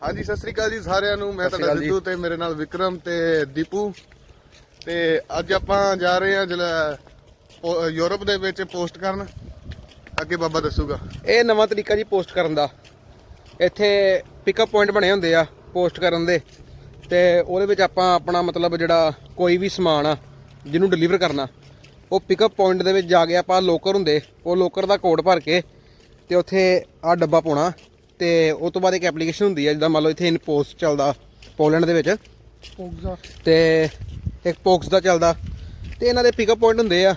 ਹਾਂਜੀ ਸਤਿ ਸ੍ਰੀ ਅਕਾਲ ਜੀ ਸਾਰਿਆਂ ਨੂੰ। ਮੈਂ ਤੁਹਾਡਾ। ਸਿੱਧੂ ਤੇ ਮੇਰੇ ਨਾਲ ਵਿਕਰਮ ਤੇ ਦੀਪੂ। ਤੇ ਅੱਜ ਆਪਾਂ ਜਾ ਰਹੇ ਹਾਂ ਜਿਹੜਾ ਯੂਰਪ ਦੇ ਵਿੱਚ ਪੋਸਟ ਕਰਨ। ਅੱਗੇ ਬਾਬਾ ਦੱਸੂਗਾ। ਇਹ ਨਵਾਂ ਤਰੀਕਾ ਜੀ ਪੋਸਟ ਕਰਨ ਦਾ। ਇੱਥੇ ਪਿਕਅਪ ਪੁਆਇੰਟ ਬਣੇ ਹੁੰਦੇ ਆ ਪੋਸਟ ਕਰਨ ਦੇ। ਤੇ ਉਹਦੇ ਵਿੱਚ ਆਪਾਂ ਆਪਣਾ ਮਤਲਬ ਜਿਹੜਾ ਕੋਈ ਵੀ ਸਮਾਨ ਆ ਜਿਹਨੂੰ ਡਿਲੀਵਰ ਕਰਨਾ ਉਹ ਪਿਕਅਪ ਪੁਆਇੰਟ ਦੇ ਵਿੱਚ ਜਾ ਕੇ ਆਪਾਂ ਲੋਕਰ ਹੁੰਦੇ। ਉਹ ਲੋਕਰ ਦਾ ਕੋਡ ਭਰ ਕੇ ਤੇ ਉੱਥੇ ਆ ਡੱਬਾ ਪਾਉਣਾ। ਤੇ ਉਸ ਤੋਂ ਬਾਅਦ ਇੱਕ ਐਪਲੀਕੇਸ਼ਨ ਹੁੰਦੀ ਹੈ ਜਿੱਦਾਂ ਮੰਨ ਲਓ ਇੱਥੇ ਇਨ ਪੋਸਟ ਚੱਲਦਾ ਪੋਲੈਂਡ ਦੇ ਵਿੱਚ। ਤੇ ਇੱਕ ਪੋਕਸ ਦਾ ਚੱਲਦਾ। ਤੇ ਇਹਨਾਂ ਦੇ ਪਿਕਅਪ ਪੁਆਇੰਟ ਹੁੰਦੇ ਆ।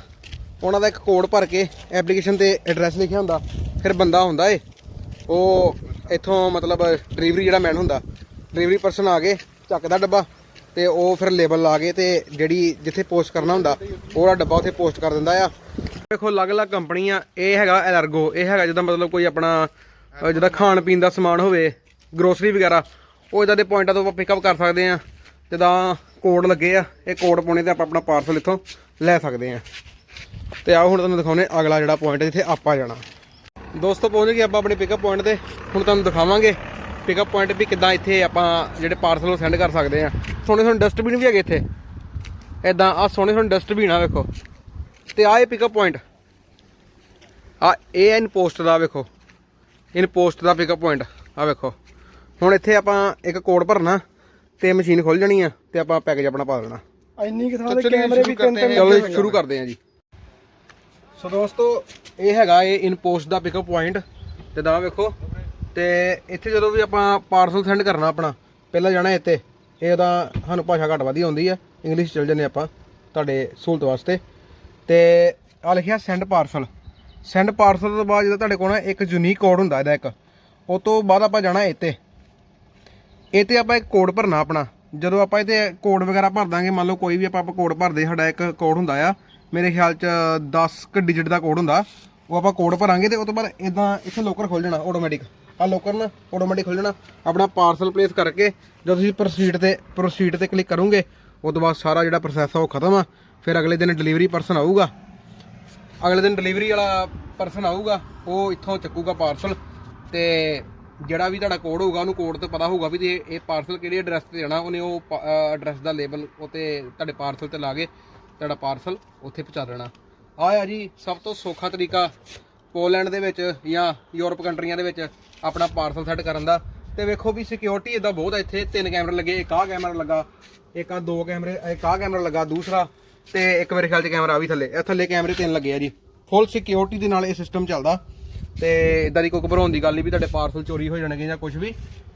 ਉਹਨਾਂ ਦਾ ਇੱਕ ਕੋਡ ਭਰ ਕੇ ਐਪਲੀਕੇਸ਼ਨ ਤੇ ਐਡਰੈਸ ਲਿਖਿਆ ਹੁੰਦਾ। ਫਿਰ ਬੰਦਾ ਹੁੰਦਾ ਏ। ਉਹ ਇੱਥੋਂ ਮਤਲਬ ਡਿਲੀਵਰੀ ਜਿਹੜਾ ਮੈਨ ਹੁੰਦਾ ਡਿਲੀਵਰੀ ਪਰਸਨ ਆ ਕੇ ਚੱਕਦਾ ਡੱਬਾ। ਤੇ ਉਹ ਫਿਰ ਲੇਬਲ ਲਾ ਕੇ ਤੇ ਜਿਹੜੀ ਜਿੱਥੇ ਪੋਸਟ ਕਰਨਾ ਹੁੰਦਾ ਉਹਦਾ ਡੱਬਾ ਉੱਥੇ ਪੋਸਟ ਕਰ ਦਿੰਦਾ ਆ। ਦੇਖੋ ਅਲੱਗ-ਅਲੱਗ ਕੰਪਨੀਆਂ ਇਹ ਹੈਗਾ ਐਲਰਗੋ ਇਹ ਹੈਗਾ ਜਿਹਦਾ ਮਤਲਬ ਕੋਈ ਆਪਣਾ ਅਹ ਜਿਹਦਾ ਖਾਣ ਪੀਣ ਦਾ ਸਮਾਨ ਹੋਵੇ ਗਰੋਸਰੀ ਵਗੈਰਾ, ਉਹ ਇਦਾਂ ਦੇ ਪੁਆਇੰਟਾਂ ਤੋਂ ਆਪਾਂ ਪਿਕਅਪ ਕਰ ਸਕਦੇ ਆ ਜਿੱਦਾਂ ਕੋਡ ਲੱਗੇ ਆ, ਇਹ ਕੋਡ ਪਾਉਣੇ ਤੇ ਆਪਾਂ ਆਪਣਾ ਪਾਰਸਲ ਇੱਥੋਂ ਲੈ ਸਕਦੇ ਆ ਤੇ ਆਓ ਹੁਣ ਤੁਹਾਨੂੰ ਦਿਖਾਉਣੇ ਅਗਲਾ ਜਿਹੜਾ ਪੁਆਇੰਟ ਜਿੱਥੇ ਆਪਾਂ ਜਾਣਾ। ਦੋਸਤੋ, ਪਹੁੰਚ ਗਏ ਆਪਾਂ ਆਪਣੇ ਪਿਕਅਪ ਪੁਆਇੰਟ ਤੇ। ਹੁਣ ਤੁਹਾਨੂੰ ਦਿਖਾਵਾਂਗੇ ਪਿਕਅਪ ਪੁਆਇੰਟ ਵੀ ਕਿੱਦਾਂ ਇੱਥੇ ਆਪਾਂ ਜਿਹੜੇ ਪਾਰਸਲ ਉਹ ਸੈਂਡ ਕਰ ਸਕਦੇ ਆ ਸੋਹਣੇ ਸੋਹਣੇ ਡਸਟਬਿਨ ਵੀ ਹੈਗੇ ਇੱਥੇ। ਇਦਾਂ ਆ ਸੋਹਣੇ ਸੋਹਣੇ ਡਸਟਬਿਨ ਆ ਵੇਖੋ। ਤੇ ਆ ਇਹ ਪਿਕਅਪ ਪੁਆਇੰਟ ਆ ਇਹ ਪੋਸਟ ਦਾ ਵੇਖੋ। ਇਨ ਪੋਸਟ ਦਾ ਪਿਕਅਪ ਪੁਆਇੰਟ ਆ ਵੇਖੋ। ਹੁਣ ਇੱਥੇ ਆਪਾਂ ਇੱਕ ਕੋਡ ਭਰਨਾ ਤੇ ਮਸ਼ੀਨ ਖੁੱਲ ਜਾਣੀ ਆ ਤੇ ਆਪਾਂ ਪੈਕੇਜ ਆਪਣਾ ਪਾ ਦੇਣਾ। ਇੰਨੀ ਕਿ ਥਾਂ ਤਾਂ ਦੇ ਕੈਮਰੇ ਵੀ ਤਿੰਨ ਕਰਦੇ ਤਿੰਨ। ਚਲੋ ਸ਼ੁਰੂ ਕਰਦੇ ਹਾਂ ਜੀ। ਸੋ ਦੋਸਤੋ ਇਹ ਹੈਗਾ ਇਹ ਇਨ ਪੋਸਟ ਦਾ ਪਿਕਅਪ ਪੁਆਇੰਟ ਤੇ ਦਾ ਵੇਖੋ ਤੇ ਇੱਥੇ ਜਦੋਂ ਵੀ ਆਪਾਂ ਪਾਰਸਲ ਸੈਂਡ ਕਰਨਾ ਆਪਣਾ ਪਹਿਲਾਂ ਜਾਣਾ ਇੱਥੇ। ਇਹਦਾ ਸਾਨੂੰ ਭਾਸ਼ਾ ਘੱਟ ਵਧੀ ਆਉਂਦੀ ਆ। ਇੰਗਲਿਸ਼ ਚਲ ਜੰਨੇ ਆਪਾਂ ਤੁਹਾਡੇ ਸਹੂਲਤ ਵਾਸਤੇ। ਤੇ ਆ ਲਿਖਿਆ ਸੈਂਡ ਪਾਰਸਲ ਸੈਂਡ ਪਾਰਸਲ ਤੋਂ ਬਾਅਦ ਜਦੋਂ ਤੁਹਾਡੇ ਕੋਲ ਨਾ ਇੱਕ ਯੂਨੀਕ ਕੋਡ ਹੁੰਦਾ ਇਹਦਾ ਇੱਕ, ਉਹ ਤੋਂ ਬਾਅਦ ਆਪਾਂ ਜਾਣਾ ਇੱਥੇ। ਇਹ ਤੇ ਆਪਾਂ ਇੱਕ ਕੋਡ ਭਰਨਾ ਆਪਣਾ। ਜਦੋਂ ਆਪਾਂ ਇਹਤੇ ਕੋਡ ਵਗੈਰਾ ਭਰ ਦਾਂਗੇ, ਮੰਨ ਲਓ ਕੋਈ ਵੀ ਆਪਾਂ ਕੋਡ ਭਰਦੇ, ਸਾਡਾ ਇੱਕ ਕੋਡ ਹੁੰਦਾ ਆ। ਮੇਰੇ ਖਿਆਲ ਚ 10 ਕ ਡਿਜਿਟ ਦਾ ਕੋਡ ਹੁੰਦਾ। ਉਹ ਆਪਾਂ ਕੋਡ ਭਰਾਂਗੇ ਤੇ ਉਸ ਤੋਂ ਬਾਅਦ ਇਦਾਂ ਇੱਥੇ ਲੋਕਰ ਖੁੱਲ ਜਾਣਾ ਆਟੋਮੈਟਿਕ ਆ ਲੋਕਰ ਨਾ ਆਟੋਮੈਟਿਕ ਖੁੱਲ ਜਾਣਾ। ਆਪਣਾ ਪਾਰਸਲ ਪਲੇਸ ਕਰਕੇ ਜਦੋਂ ਤੁਸੀਂ ਪ੍ਰੋਸੀਡ ਤੇ ਪ੍ਰੋਸੀਡ ਤੇ ਕਲਿੱਕ ਕਰੋਗੇ ਉਸ ਤੋਂ ਬਾਅਦ ਸਾਰਾ ਜਿਹੜਾ ਪ੍ਰੋਸੈਸ ਆ ਉਹ ਖਤਮ ਆ। ਫਿਰ ਅਗਲੇ ਦਿਨ ਡਿਲੀਵਰੀ ਪਰਸਨ ਆਊਗਾ। ਅਗਲੇ ਦਿਨ ਡਿਲੀਵਰੀ ਵਾਲਾ ਪਰਸਨ ਆਊਗਾ, ਉਹ ਇੱਥੋਂ ਚੱਕੂਗਾ ਪਾਰਸਲ ਤੇ ਜਿਹੜਾ ਵੀ ਤੁਹਾਡਾ ਕੋਡ ਹੋਊਗਾ, ਉਹਨੂੰ ਕੋਡ ਤੇ ਪਤਾ ਹੋਊਗਾ ਵੀ ਇਹ ਇਹ ਪਾਰਸਲ ਕਿਹੜੇ ਐਡਰੈਸ ਤੇ ਜਾਣਾ ਉਹਨੇ ਉਹ ਐਡਰੈਸ ਦਾ ਲੇਬਲ ਉਤੇ ਤੁਹਾਡੇ ਪਾਰਸਲ ਤੇ ਲਾ ਕੇ ਤੁਹਾਡਾ ਪਾਰਸਲ ਉੱਥੇ ਪਹੁੰਚਾ ਦੇਣਾ। ਆਹ ਆ ਜੀ, ਸਭ ਤੋਂ ਸੌਖਾ ਤਰੀਕਾ ਪੋਲੈਂਡ ਦੇ ਵਿੱਚ ਜਾਂ ਯੂਰਪ ਕੰਟਰੀਆਂ ਦੇ ਵਿੱਚ ਆਪਣਾ ਪਾਰਸਲ ਸੈੱਟ ਕਰਨ ਦਾ। ਤੇ ਵੇਖੋ ਵੀ ਸਿਕਿਉਰਿਟੀ ਇਦਾਂ ਬਹੁਤ ਹੈ ਇੱਥੇ, ਤਿੰਨ ਕੈਮਰੇ ਲੱਗੇ, ਇੱਕ ਆਹ ਕੈਮਰਾ ਲੱਗਾ, ਇੱਕ ਆ ਦੋ ਕੈਮਰੇ ਇੱਕ ਆਹ ਕੈਮਰਾ ਲੱਗਾ, ਦੂਸਰਾ ਤੇ ਇੱਕ ਮੇਰੇ ਖਿਆਲ 'ਚ ਕੈਮਰਾ ਆ ਵੀ ਥੱਲੇ। ਇਹ ਥੱਲੇ ਕੈਮਰੇ ਤਿੰਨ ਲੱਗੇ ਆ ਜੀ। ਫੁੱਲ ਸਿਕਿਉਰਿਟੀ ਦੇ ਨਾਲ ਇਹ ਸਿਸਟਮ ਚੱਲਦਾ। ਤੇ ਇਦਾਂ ਦੀ ਕੋਈ ਘਬਰਾਉਣ ਦੀ ਗੱਲ ਨਹੀਂ ਵੀ ਤੁਹਾਡੇ ਪਾਰਸਲ ਚੋਰੀ ਹੋ ਜਾਣਗੇ ਜਾਂ ਕੁਝ ਵੀ।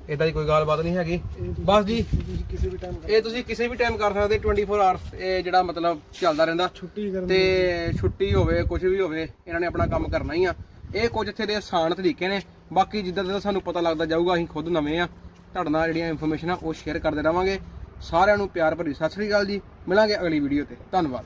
ਇਦਾਂ ਦੀ ਕੋਈ ਗੱਲਬਾਤ ਨਹੀਂ ਹੈਗੀ। ਬਸ ਜੀ ਕਿਸੇ ਵੀ ਟਾਈਮ ਇਹ ਤੁਸੀਂ ਕਿਸੇ ਵੀ ਟਾਈਮ ਕਰ ਸਕਦੇ 24 ਆਵਰਸ ਇਹ ਜਿਹੜਾ ਮਤਲਬ ਚੱਲਦਾ ਰਹਿੰਦਾ। ਛੁੱਟੀ ਕਰਨ ਤੇ ਛੁੱਟੀ ਹੋਵੇ ਕੁਝ ਵੀ ਹੋਵੇ ਇਹਨਾਂ ਨੇ ਆਪਣਾ ਕੰਮ ਕਰਨਾ ਹੀ ਆ। ਇਹ ਕੁਝ ਇੱਥੇ ਦੇ ਆਸਾਨ ਤਰੀਕੇ ਨੇ। ਬਾਕੀ ਜਿੱਦਾਂ ਜਿੱਦਾਂ ਸਾਨੂੰ ਪਤਾ ਲੱਗਦਾ ਜਾਊਗਾ ਅਸੀਂ ਖੁਦ ਨਵੇਂ ਆ। ਤੁਹਾਡੇ ਨਾਲ ਜਿਹੜੀਆਂ ਇਨਫੋਰਮੇਸ਼ਨ ਆ ਉਹ ਸ਼ੇਅਰ ਕਰਦੇ ਰਵਾਂਗੇ। ਸਾਰਿਆਂ ਨੂੰ ਪਿਆਰ ਭਰੀ ਸਤਿ ਸ੍ਰੀ ਅਕਾਲ ਜੀ। ਮਿਲਾਂਗੇ ਅਗਲੀ ਵੀਡੀਓ ਤੇ। ਧੰਨਵਾਦ।